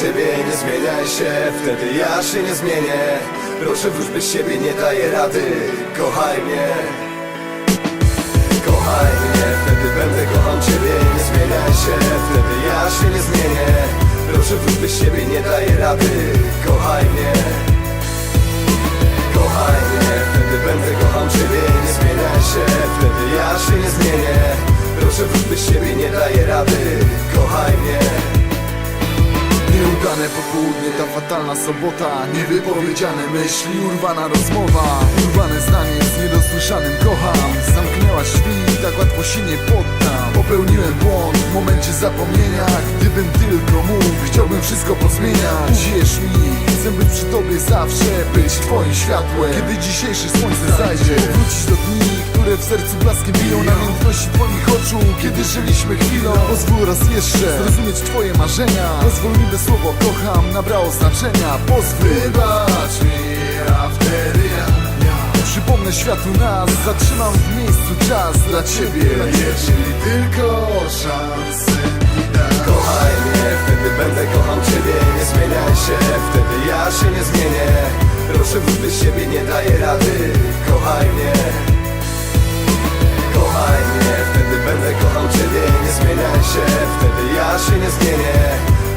Ciebie, nie zmieniaj się Wtedy ja się nie zmienię. Proszę wróć bez siebie, nie daję rady. Kochaj mnie. Kochaj mnie, wtedy będę kochał Ciebie Nie zmieniaj się, wtedy ja się nie zmienię. Proszę wróć bez siebie, nie daję rady. Kochaj mnie. Kochaj mnie, wtedy będę kochał Ciebie Nie zmieniaj się, wtedy ja się nie zmienię Proszę wróć bez siebie, nie daję rady. Kochaj mnie. Nieudane popołudnie, ta fatalna sobota. Niewypowiedziane myśli, urwana rozmowa. Urwane zdanie z niedosłyszanym kocham. Zamknęłaś drzwi tak łatwo się nie poddam Popełniłem błąd w momencie zapomnienia. Gdybym tylko mógł, chciałbym wszystko pozmieniać. Uwierz mi, chcę być przy tobie zawsze Być twoim światłem, kiedy dzisiejsze słońce zajdzie Wrócić do dni, które w sercu blaskiem biją. Namiętności twoich oczu, kiedy żyliśmy chwilą. Pozwól raz jeszcze zrozumieć twoje marzenia. Pozwól mi, by słowo kocham nabrało znaczenia. Pozwól. Wybacz mi, a wtedy ja Przypomnę światu nas, zatrzymam w miejscu czas dla ciebie. Jeśli tylko szansę mi dasz Kochaj mnie, wtedy będę kochał Ciebie. Nie zmieniaj się, wtedy ja się nie zmienię. Proszę bez siebie, nie daję rady. Kochaj mnie. Kochaj mnie, wtedy będę kochał Ciebie. Nie zmieniaj się, wtedy ja się nie zmienię.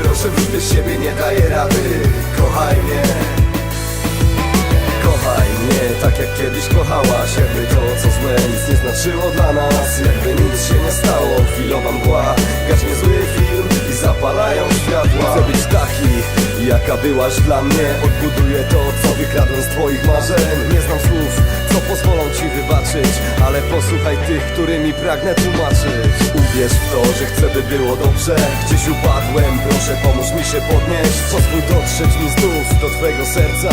Proszę bez siebie, nie daję rady. Kochaj mnie jak kiedyś kochałaś Jakby to co złe nic nie znaczyło dla nas. Jakby nic się nie stało, chwilowa mgła. Gaśnie zły film i zapalają światła. Chcę być taki, jaka byłaś dla mnie. Odbuduję to, co wykradłem z twoich marzeń. Nie znam słów, co pozwolą ci wybaczyć Ale posłuchaj tych, którymi pragnę tłumaczyć Uwierz w to, że chcę by było dobrze. Gdzieś upadłem, proszę pomóż mi się podnieść. Pozwól dotrzeć mi znów do twojego serca.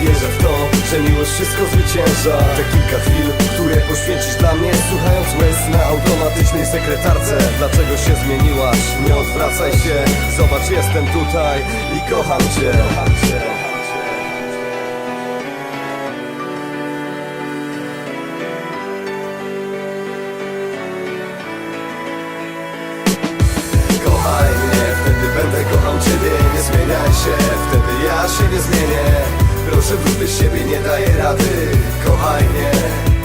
Wierzę w to, że miłość wszystko zwycięża. Te kilka chwil, które poświęcisz dla mnie Słuchając łez na automatycznej sekretarce. Dlaczego się zmieniłaś? Nie odwracaj się. Zobacz, jestem tutaj i kocham cię, wtedy będę kochał Ciebie Nie zmieniaj się, wtedy ja się nie zmienię. Proszę wróć siebie, nie daję rady Kochaj mnie